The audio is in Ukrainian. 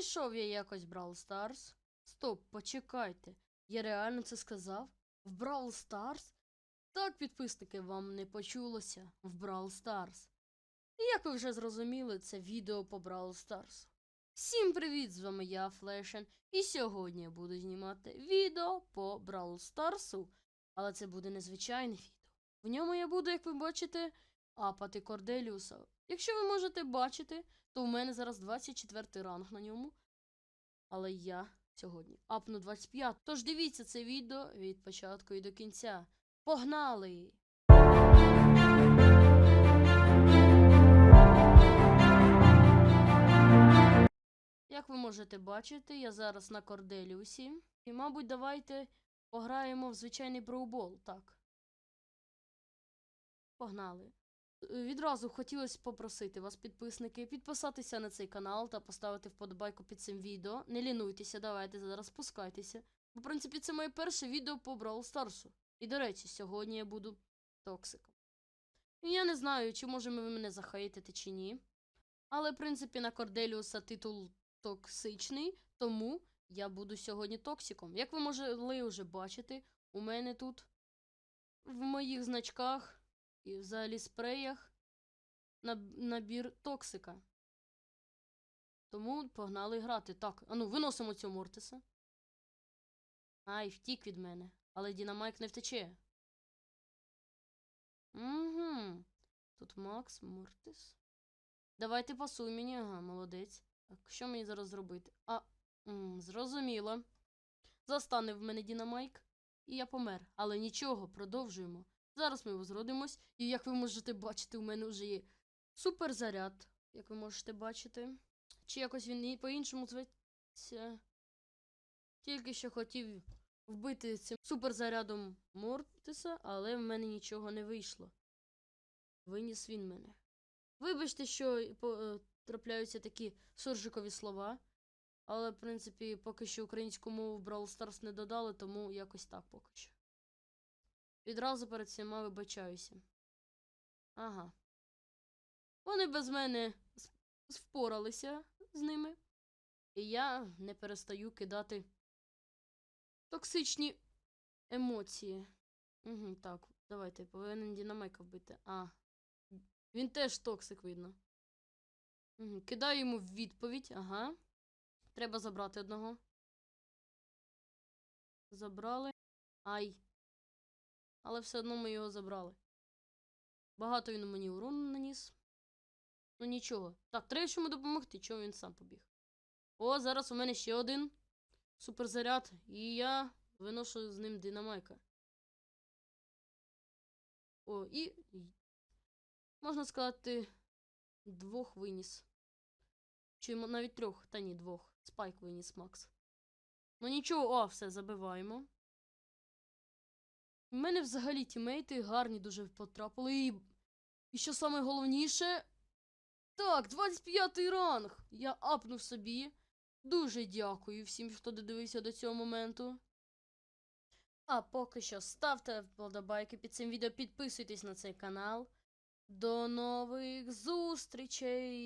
знайшов я якось Brawl Stars. Стоп, почекайте. Я реально це сказав? В Brawl Stars? Так, підписники, вам не почулося в Brawl Stars. І як ви вже зрозуміли, це відео по Brawl Stars. Всім привіт! З вами я, Флешен, і сьогодні я буду знімати відео по Brawl Старсу. Але це буде незвичайне відео. В ньому я буду, як ви бачите, апати Корделіуса. Якщо ви можете бачити, то у мене зараз 24 ранг на ньому. Але я сьогодні апну 25. Тож дивіться це відео від початку і до кінця. Погнали! Як ви можете бачити, я зараз на Корделіусі. І, мабуть, давайте пограємо в звичайний броубол, так. Погнали. Відразу хотілося попросити вас, підписники, підписатися на цей канал та поставити вподобайку під цим відео. Не лінуйтеся, давайте зараз спускайтеся. В принципі, це моє перше відео по Brawl Старсу. І, до речі, сьогодні я буду токсиком. Я не знаю, чи може ви мене захейтите, чи ні. Але, в принципі, на Корделіуса титул токсичний, тому я буду сьогодні токсиком. Як ви могли вже бачити, у мене тут в моїх значках і взагалі спреях наб- набір токсика. Тому погнали грати. Так, ану, виносимо цього Мортиса. Ай, втік від мене. Але Дінамайк не втече. Угу. Тут Макс, Мортис. Давайте пасуй мені, ага, молодець. Так, що мені зараз зробити? А, м, зрозуміло. Застане в мене Дінамайк, і я помер. Але нічого, продовжуємо. Зараз ми возродимось, і як ви можете бачити, у мене вже є суперзаряд, як ви можете бачити. Чи якось він по-іншому зветься. Тільки що хотів вбити цим суперзарядом Мортиса, але в мене нічого не вийшло. Виніс він мене. Вибачте, що е, трапляються такі суржикові слова. Але, в принципі, поки що українську мову в Brawl Stars не додали, тому якось так поки що. Відразу перед всіма вибачаюся. Ага. Вони без мене впоралися з ними. І я не перестаю кидати токсичні емоції. Угу, так, давайте, повинен Дінамайка вбити. А. Він теж токсик, видно. Угу. Кидаю йому відповідь, ага. Треба забрати одного. Забрали. Ай. Але все одно ми його забрали. Багато він мені урону наніс. Ну нічого. Так, треба йому допомогти, чого він сам побіг. О, зараз у мене ще один суперзаряд, і я виношу з ним динамайка. О, і. Можна сказати, двох виніс. Чи навіть трьох, та ні, двох. Спайк виніс Макс. Ну нічого, о, все, забиваємо. У мене взагалі тімейти гарні дуже потрапили. І, і що саме головніше. Так, 25 й ранг. Я апнув собі. Дуже дякую всім, хто додивився до цього моменту. А поки що ставте вподобайки під цим відео, підписуйтесь на цей канал. До нових зустрічей!